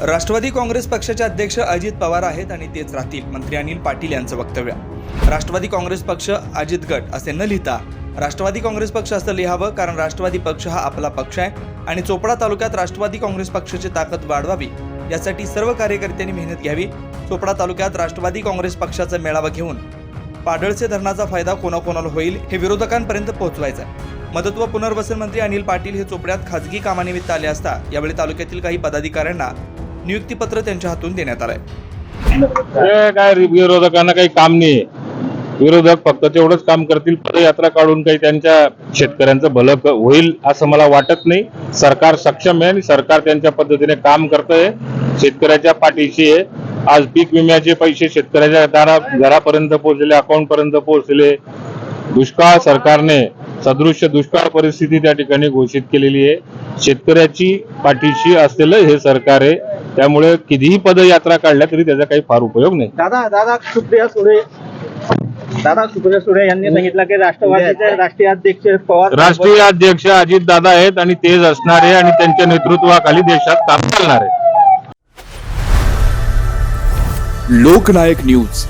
राष्ट्रवादी काँग्रेस पक्षाचे अध्यक्ष अजित पवार आहेत आणि तेच राहतील मंत्री अनिल पाटील यांचं वक्तव्य. राष्ट्रवादी काँग्रेस पक्ष अजित गट असे न लिहिता राष्ट्रवादी काँग्रेस पक्ष असं लिहावं कारण राष्ट्रवादी पक्ष हा आपला पक्ष आहे आणि चोपडा तालुक्यात राष्ट्रवादी काँग्रेस पक्षाची ताकद वाढवावी यासाठी सर्व कार्यकर्त्यांनी मेहनत घ्यावी. चोपडा तालुक्यात राष्ट्रवादी काँग्रेस पक्षाचा मेळावा घेऊन पाडळसे धरणाचा फायदा कोणाकोणाला होईल हे विरोधकांपर्यंत पोहोचवायचं आहे मदत व पुनर्वसन मंत्री अनिल पाटील हे चोपड्यात खाजगी कामानिमित्त आले असता यावेळी तालुक्यातील काही पदाधिकाऱ्यांना नियुक्तीपत्र त्यांच्या हातून देण्यात आलंय. काय विरोधकांना काही काम नाही विरोधक फक्त तेवढंच काम करतील पदयात्रा काढून काही त्यांच्या शेतकऱ्यांचं भलं होईल असं मला वाटत नाही. सरकार सक्षम आहे आणि सरकार त्यांच्या पद्धतीने काम करतंय. शेतकऱ्याच्या पाठीशी आहे. आज पीक विम्याचे पैसे शेतकऱ्याच्या दारा घरापर्यंत पोहोचले अकाउंट पर्यंत पोहोचले. दुष्काळ सरकारने सदृश्य दुष्काळ परिस्थिती त्या ठिकाणी घोषित केलेली आहे. शेतकऱ्याची पाठीशी असलेलं हे सरकार आहे. त्यामुळे कितीही पदयात्रा काढल्या तरी त्याचा काही फार उपयोग नाही. दादा दादा सुप्रिया सुळे. दादा सुप्रिया सुळे यांनी सांगितलं की राष्ट्रवादीचे राष्ट्रीय अध्यक्ष पवार राष्ट्रीय अध्यक्ष अजित दादा आहेत आणि तेच असणारे आणि त्यांच्या नेतृत्वाखाली देशात काम चालणार आहे. लोकनायक न्यूज.